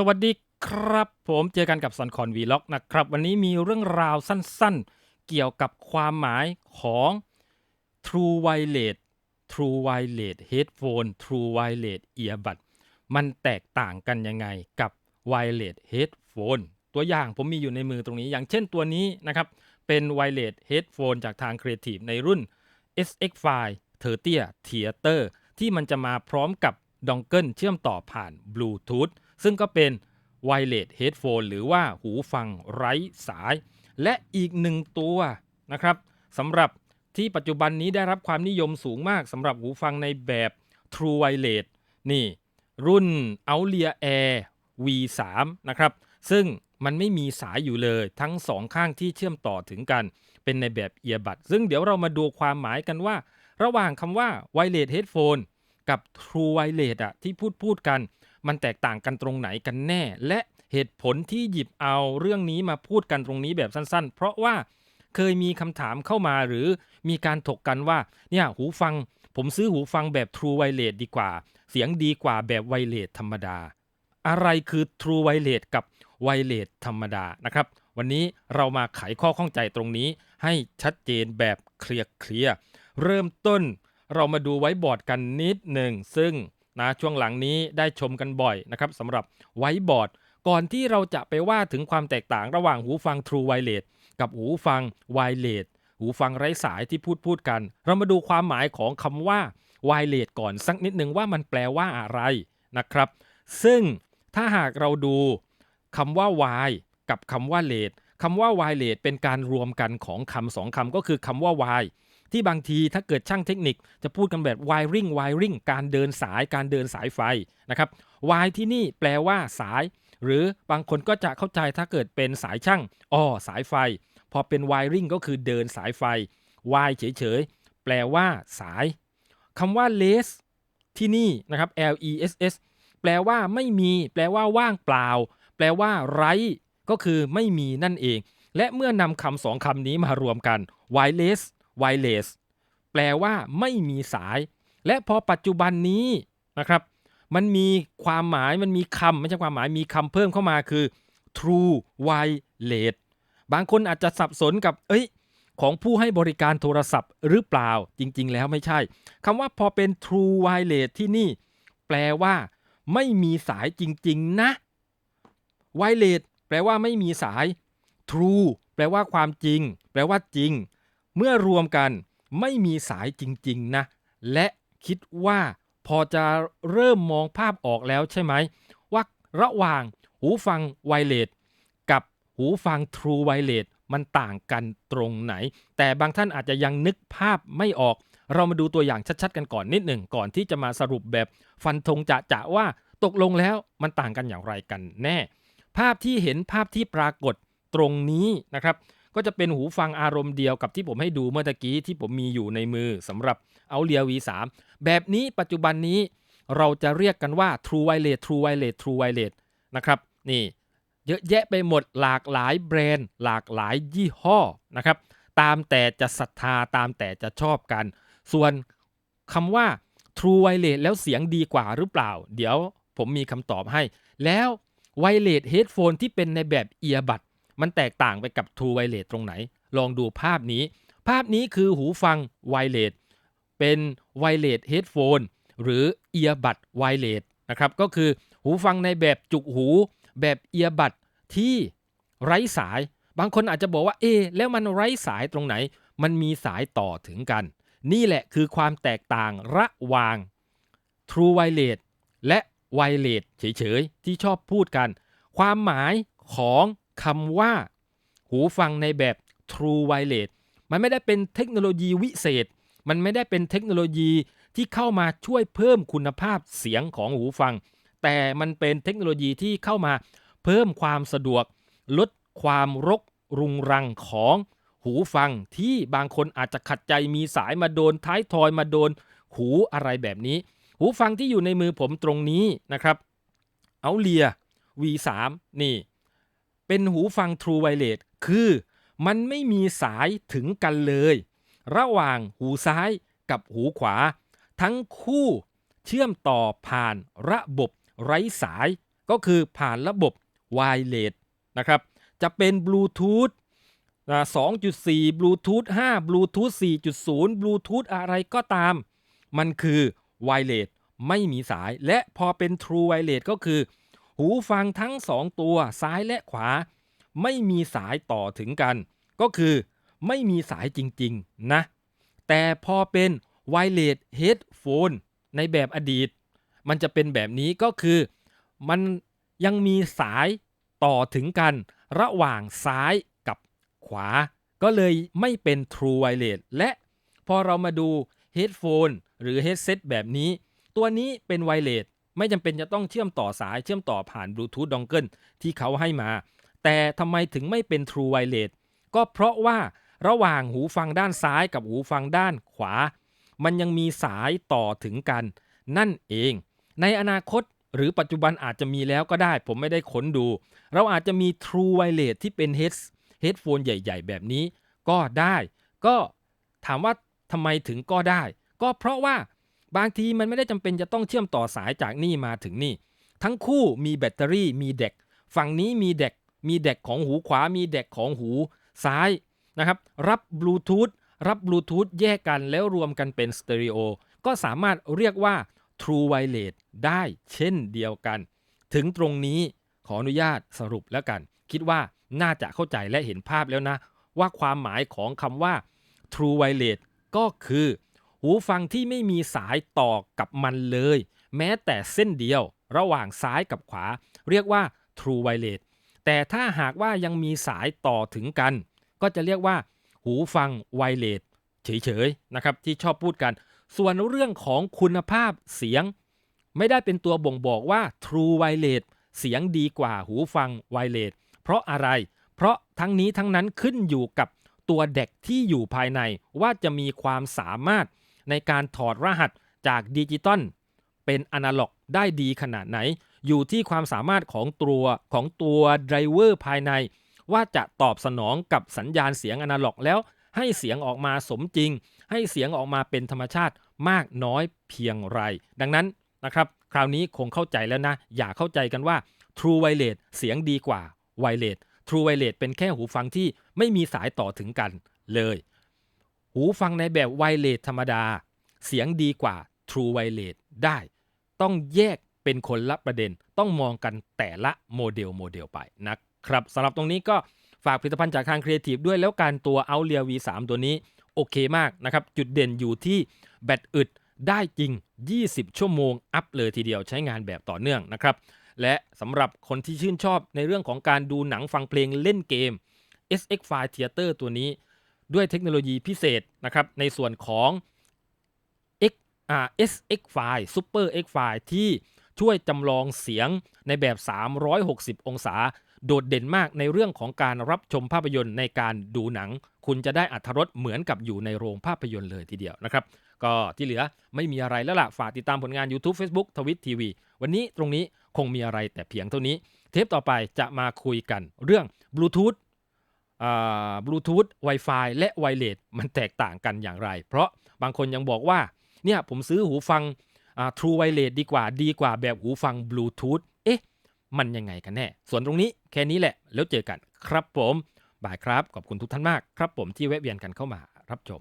สวัสดีครับผมเจอกันกับซันคอนวีล็อกนะครับ วันนี้มีเรื่องราวสั้นๆ เกี่ยวกับความหมายของ True Wireless True Wireless Headphone True Wireless Earbud มันแตกต่างกันยังไงกับ Wireless Headphone ตัวอย่างผมมีอยู่ในมือตรงนี้ อย่างเช่นตัวนี้นะครับ เป็น Wireless Headphone จากทาง Creative ในรุ่น SX5 t e r t i a Theater ที่มันจะมาพร้อมกับดองเกิลเชื่อมต่อผ่านบลูทูธ ซึ่งก็เป็น Wireless Headphone หรือว่าหูฟังไร้สาย และอีกหนึ่งตัวนะครับสำหรับที่ปัจจุบันนี้ได้รับความนิยมสูงมากสำหรับหูฟังในแบบ True Wireless นี่ รุ่น o u l i e r Air V3 นะครับ ซึ่งมันไม่มีสายอยู่เลยทั้งสองข้างที่เชื่อมต่อถึงกัน เป็นในแบบเอียบัดซึ่งเดี๋ยวเรามาดูความหมายกันว่า ระหว่างคำว่า Wireless Headphone กับ True Wireless อะที่พูดพูดกัน มันแตกต่างกันตรงไหนกันแน่ และเหตุผลที่หยิบเอาเรื่องนี้มาพูดกันตรงนี้แบบสั้นๆ เพราะว่าเคยมีคำถามเข้ามาหรือมีการถกกันว่าเนี่ยหูฟัง ผมซื้อหูฟังแบบ True Wireless ดีกว่า เสียงดีกว่าแบบ Wireless ธรรมดา อะไรคือ True Wireless กับ Wireless ธรรมดานะครับวันนี้เรามาไขข้อข้องใจตรงนี้ ให้ชัดเจนแบบเคลียร์เคลียร์เริ่มต้นเรามาดูไว้บอร์ดกันนิดหนึ่งซึ่ง นะช่วงหลังนี้ได้ชมกันบ่อยนะครับสำหรับไวบอร์ดก่อนที่เราจะไปว่าถึงความแตกต่างระหว่างหูฟัง True Wireless กับหูฟัง Wireless หูฟังไร้สายที่พูดพูดกัน เรามาดูความหมายของคำว่า Wireless ก่อนสักนิดหนึ่งว่ามันแปลว่าอะไรนะครับ ซึ่งถ้าหากเราดูคำว่า Y กับคำว่า Less คำว่า Wireless เป็นการรวมกันของคำสองคำก็คือคำว่า Y ที่บางทีถ้าเกิดช่างเทคนิคจะพูดกันแบบ wiring wiring การเดินสายการเดินสายไฟนะครับ Y ที่นี่แปลว่าสาย หรือบางคนก็จะเข้าใจถ้าเกิดเป็นสายช่างอ้อสายไฟ พอเป็น wiring ก็คือเดินสายไฟ Y เฉยๆแปลว่าสายคำว่า less ที่นี่นะครับ L E S S แปลว่าไม่มี แปลว่าว่างเปล่า แปลว่าไร้ก็คือไม่มีนั่นเอง และเมื่อนำคำสองคำนี้มารวมกัน wireless wireless แปลว่าไม่มีสาย และพอปัจจุบันนี้นะครับ มันมีความหมายมันมีคำไม่ใช่ความหมายมีคำเพิ่มเข้ามาคือ true wireless บางคนอาจจะสับสนกับ เอ้ย ของผู้ให้บริการโทรศัพท์หรือเปล่า จริง ๆ แล้วไม่ใช่ คำว่าพอเป็น true wireless ที่นี่ แปลว่า ไม่มีสายจริง ๆ นะ wireless แปลว่าไม่มีสาย true แปลว่าความจริง แปลว่าจริง เมื่อรวมกันไม่มีสายจริงๆนะ และคิดว่าพอจะเริ่มมองภาพออกแล้วใช่ไหม ว่าระหว่างหูฟังไวเลสกับหูฟัง True w i r e l e s มันต่างกันตรงไหน แต่บางท่านอาจจะยังนึกภาพไม่ออก เรามาดูตัวอย่างชัดๆกันก่อนนิดหนึ่งก่อนที่จะมาสรุปแบบฟันธงจะจะว่าตกลงแล้วมันต่างกันอย่างไรกันแน่ ภาพที่เห็นภาพที่ปรากฏตรงนี้นะครับ ก็จะเป็นหูฟังอารมณ์เดียวกับที่ผมให้ดูเมื่อตะกี้ที่ผมมีอยู่ในมือสำหรับเอาเลีย V3 แบบนี้ปัจจุบันนี้เราจะเรียกกันว่า True Wireless True Wireless True Wireless นะครับนี่เยอะแยะไปหมดหลากหลายแบรนด์ หลากหลายยี่ห้อนะครับตามแต่จะศรัทธาตามแต่จะชอบกัน ส่วนคำว่า True Wireless แล้วเสียงดีกว่าหรือเปล่า เดี๋ยวผมมีคำตอบให้ แล้ว Wireless Headphone ที่เป็นในแบบเอียบัด มันแตกต่างไปกับ True Wireless ตรงไหน ลองดูภาพนี้ ภาพนี้คือหูฟัง Wireless เป็น Wireless Headphone หรือ Earbud Wireless นะครับ ก็คือหูฟังในแบบจุกหู แบบเอียบัดที่ไร้สาย บางคนอาจจะบอกว่า เอแล้วมันไร้สายตรงไหน มันมีสายต่อถึงกัน นี่แหละคือความแตกต่างระหว่าง True Wireless และ Wireless เฉยๆ ที่ชอบพูดกัน ความหมายของ คำว่า หูฟังในแบบ True Wireless มันไม่ได้เป็นเทคโนโลยีวิเศษ มันไม่ได้เป็นเทคโนโลยีที่เข้ามาช่วยเพิ่มคุณภาพเสียงของหูฟัง แต่มันเป็นเทคโนโลยีที่เข้ามาเพิ่มความสะดวก ลดความรกรุงรังของหูฟังที่บางคนอาจจะขัดใจมีสายมาโดนท้ายทอยมาโดน หูอะไรแบบนี้ หูฟังที่อยู่ในมือผมตรงนี้นะครับ เอาเลีย V3 นี่ เป็นหูฟัง True Wireless คือมันไม่มีสายถึงกันเลย ระหว่างหูซ้ายกับหูขวา ทั้งคู่เชื่อมต่อผ่านระบบไร้สาย ก็คือผ่านระบบ Wireless นะครับ จะเป็นบลูทูธ2.4บลูทูธ5บลูทูธ4.0บลูทูธอะไรก็ตาม มันคือ Wireless ไม่มีสาย และพอเป็น True Wireless ก็คือ หูฟังทั้ง 2 ตัวซ้ายและขวา ไม่มีสายต่อถึงกัน ก็คือไม่มีสายจริงๆนะ แต่พอเป็น Wireless Headphone ในแบบอดีต มันจะเป็นแบบนี้ก็คือ มันยังมีสายต่อถึงกัน ระหว่างซ้ายกับขวา ก็เลยไม่เป็น True Wireless และพอเรามาดู Headphone หรือ Headset แบบนี้ ตัวนี้เป็น Wireless ไม่จำเป็นจะต้องเชื่อมต่อสายเชื่อมต่อผ่าน Bluetooth Dongle ที่เขาให้มา แต่ทำไมถึงไม่เป็น True Wireless ก็เพราะว่าระหว่างหูฟังด้านซ้ายกับหูฟังด้านขวา มันยังมีสายต่อถึงกัน นั่นเอง ในอนาคตหรือปัจจุบันอาจจะมีแล้วก็ได้ ผมไม่ได้ค้นดู เราอาจจะมี True Wireless ที่เป็น Head Headphone ใหญ่ ๆ แบบนี้ก็ได้ ก็ถามว่าทำไมถึงก็ได้ ก็เพราะว่า บางทีมันไม่ได้จำเป็นจะต้องเชื่อมต่อสายจากนี่มาถึงนี่ ทั้งคู่มีแบตเตอรี่มีเด็ก ฝั่งนี้มีเด็ก มีเด็กของหูขวา มีเด็กของหูซ้ายนะครับรับบลูทูธรับบลูทูธแยกกันแล้วรวมกันเป็นสเตอริโอก็สามารถเรียกว่า True Wireless ได้เช่นเดียวกัน ถึงตรงนี้ขออนุญาตสรุปแล้วกัน คิดว่าน่าจะเข้าใจและเห็นภาพแล้วนะ ว่าความหมายของคำว่า True Wireless ก็คือ หูฟังที่ไม่มีสายต่อกับมันเลย แม้แต่เส้นเดียว ระหว่างซ้ายกับขวา เรียกว่า True Wireless แต่ถ้าหากว่ายังมีสายต่อถึงกัน ก็จะเรียกว่า หูฟังไวเลสเฉยๆนะครับที่ชอบพูดกัน ส่วนเรื่องของคุณภาพเสียง ไม่ได้เป็นตัวบ่งบอกว่า True Wireless เสียงดีกว่าหูฟังไวเลสเพราะอะไร เพราะทั้งนี้ทั้งนั้นขึ้นอยู่กับตัวเด็กที่อยู่ภายในว่าจะมีความสามารถ ในการถอดรหัสจากดิจิตอลเป็นอนาล็อกได้ดีขนาดไหน อยู่ที่ความสามารถของตัวของตัวไดรเวอร์ภายใน ว่าจะตอบสนองกับสัญญาณเสียงอนาล็อกแล้วให้เสียงออกมาสมจริง ให้เสียงออกมาเป็นธรรมชาติมากน้อยเพียงไร ดังนั้นนะครับคราวนี้คงเข้าใจแล้วนะ อย่าเข้าใจกันว่า True Wireless เสียงดีกว่า Wireless True Wireless เป็นแค่หูฟังที่ไม่มีสายต่อถึงกันเลย หูฟังในแบบ Wireless ธรรมดา เสียงดีกว่า True Wireless ได้ ต้องแยกเป็นคนละประเด็น ต้องมองกันแต่ละโมเดลโมเดลไปนะครับสำหรับตรงนี้ก็ฝากผลิตภัณฑ์จากทาง Creative ด้วยแล้วการตัว Outlier V3 ตัวนี้โอเคมากนะครับ จุดเด่นอยู่ที่แบตอึดได้จริง 20 ชั่วโมง อัพเลยทีเดียวใช้งานแบบต่อเนื่องนะครับ และสำหรับคนที่ชื่นชอบในเรื่องของการดูหนังฟังเพลงเล่นเกม SX5 Theater ตัวนี้ ด้วยเทคโนโลยีพิเศษนะครับในส่วนของ X อ่า SX5 Super X5 ที่ช่วยจำลองเสียงในแบบ 360 องศา โดดเด่นมากในเรื่องของการรับชมภาพยนตร์ในการดูหนัง คุณจะได้อัธรสเหมือนกับอยู่ในโรงภาพยนตร์เลยทีเดียวนะครับ ก็ที่เหลือไม่มีอะไรแล้วล่ะ ฝากติดตามผลงาน YouTube Facebook ทวิตทีวีวันนี้ตรงนี้คงมีอะไรแต่เพียงเท่านี้ เทปต่อไปจะมาคุยกันเรื่องบลูทูธ บลูทูธ Wi-Fi และไวเลสมันแตกต่างกันอย่างไร เพราะบางคนยังบอกว่าเนี่ยผมซื้อหูฟัง True Wireless ดีกว่าดีกว่าแบบหูฟังบลูทูธเอ๊ะ มันยังไงกันแน่ ส่วนตรงนี้แค่นี้แหละ แล้วเจอกันครับผม บายครับ ขอบคุณทุกท่านมากครับผมที่แวะเวียนกันเข้ามารับชม